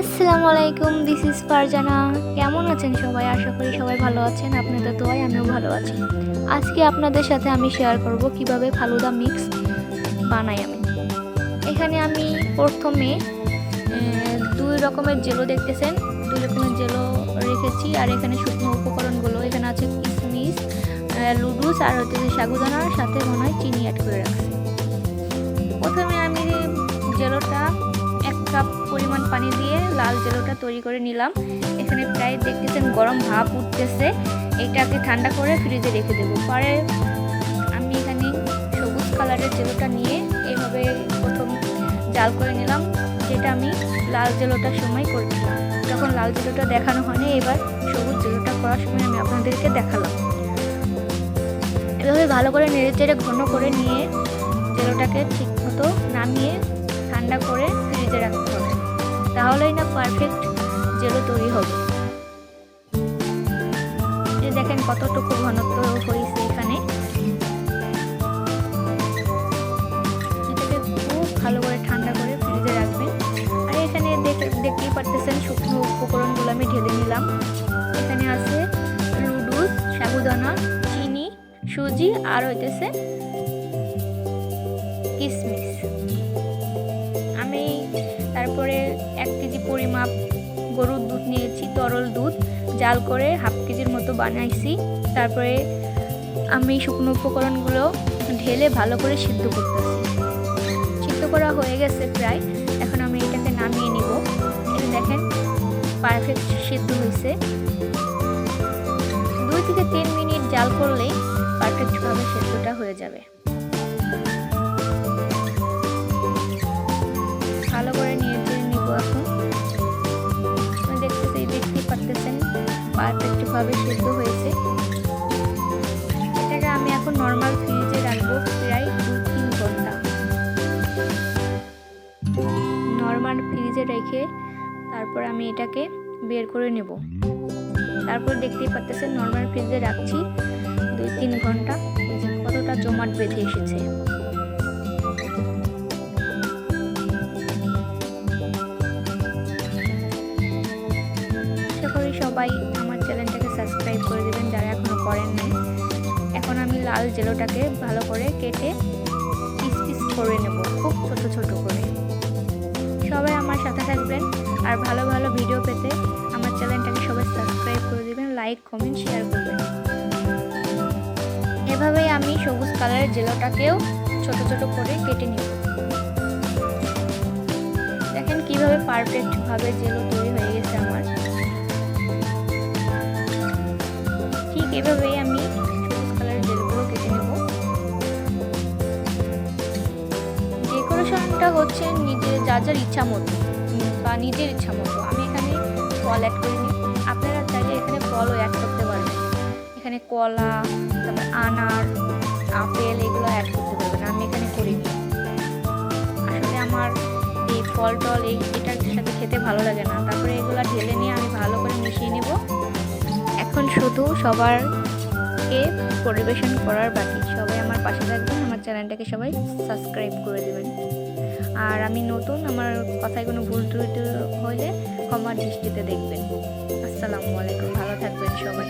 আসসালামু আলাইকুম this is Farzana. কেমন আছেন সবাই? আশা করি সবাই ভালো আছেন। আপনাদের দোয়ায় আমিও ভালো আছি। আজকে আপনাদের সাথে আমি শেয়ার করব কীভাবে ফালুদা মিক্স বানাই আমি। এখানে আমি প্রথমে দুই রকমের জেলো দেখতেছেন। দুই রকমের জেলো রেখেছি। আর এখানে শুকনো উপকরণগুলো। এখানে আছে আহ, লুডুস আর হচ্ছে সাগুদানার সাথে মনে হয় চিনি অ্যাড করে রাখছি। প্রথমে আমি জেলোটা কাপ পরিমাণ পানি দিয়ে লাল জেলোটা তৈরি করে নিলাম। এখানে প্রায় দেখতেছেন গরম ভাপ উঠতেছে। এটাকে ঠান্ডা করে ফ্রিজে রেখে দেবো। পরে আমি এখানে সবুজ কালারের জেলোটা নিয়ে এইভাবে প্রথম জাল করে নিলাম, যেটা আমি লাল জেলোটার সময় করেছিলাম যখন লাল জেলোটা দেখানো হয়নি, এবার সবুজ জেলোটা করার সময় আমি আপনাদেরকে দেখালাম। এভাবে ভালো করে নেড়ে চেড়ে ঘন করে নিয়ে জেলোটাকে ঠিক মতো নামিয়ে ঠান্ডা করে ফ্রিজে রাখতে হবে। তাহলেই না পারফেক্ট জেলো তৈরি হবে। এই দেখেন কতটুকু ঘনত্ব হয়েছে এখানে। খুব ভালো করে ঠান্ডা করে ফ্রিজে রাখবেন। আর এখানে দেখে, দেখতেই পারতেছেন শুকনো উপকরণগুলো আমি ঢেলে নিলাম। এখানে আছে লুডুস সাবুদানা, চিনি, সুজি, আর হইতেছে কিশমিশ তারপরে এক কেজি পরিমাপ গরুর দুধ নিয়েছি, তরল দুধ। জাল করে হাফ কেজির মতো বানাইছি। তারপরে আমি শুকনো উপকরণগুলো ঢেলে ভালো করে সিদ্ধ করতেছি। সিদ্ধ করা হয়ে গেছে প্রায়। এখন আমি এটাকে নামিয়ে নিব। এটা দেখেন পারফেক্ট সিদ্ধ হয়েছে দুই থেকে তিন মিনিট জাল করলেই পারফেক্টভাবে সিদ্ধটা হয়ে যাবে। পারফেক্টভাবে সিদ্ধ হয়েছে। এটাকে আমি এখন নর্মাল ফ্রিজে রাখব প্রায় দু তিন ঘণ্টা নর্মাল ফ্রিজে রেখে তারপর আমি এটাকে বের করে নেব। তারপর দেখতেই পারতেছেন নর্মাল ফ্রিজে রাখছি দুই তিন ঘণ্টা কতটা জমাট বেঁধে এসেছে। সবাই চ্যানেলটাকে সাবস্ক্রাইব করে দেবেন যারা এখনও করেন নাই। এখন আমি লাল জেলোটাকে ভালো করে কেটে পিস পিস করে নেব, খুব ছোট ছোট করে। সবাই আমার সাথে থাকবেন আর ভালো ভালো ভিডিও পেতে আমার চ্যানেলটাকে সবাই সাবস্ক্রাইব করে দেবেন, লাইক, কমেন্ট, শেয়ার করবেন। এভাবেই আমি সবুজ কালারের জেলোটাকেও ছোট ছোট করে কেটে নেব। দেখেন কীভাবে পারফেক্টভাবে জেলো তৈরি এভাবেই আমি সবুজ কালারের জেলগুলো কেটে নেব। ডেকোরেশনটা হচ্ছে নিজের যার যার ইচ্ছা মতো, বা নিজের ইচ্ছা মতো। আমি এখানে ফল অ্যাড করিনি আপনারা চাইলে এখানে ফলও অ্যাড করতে পারবেন। এখানে কলা, তারপর আনার, আপেল, এগুলো অ্যাড করতে পারবেন। আমি এখানে করিনি আসলে আমার এই ফল টল, এই এটার সাথে খেতে ভালো লাগে না। তারপরে এগুলো ঢেলে নিয়ে আমি ভালো করে মিশিয়ে নেব। এখন শুধু সবারকে পরিবেশন করার বাকি। সবাই আমার পাশে থাকবেন, আমার চ্যানেলটাকে সবাই সাবস্ক্রাইব করে দেবেন। আর আমি নতুন, আমার কথায় কোনো ভুল ত্রুটি হলে ক্ষমার দৃষ্টিতে দেখবেন। আসসালামু আলাইকুম, ভালো থাকবেন সবাই।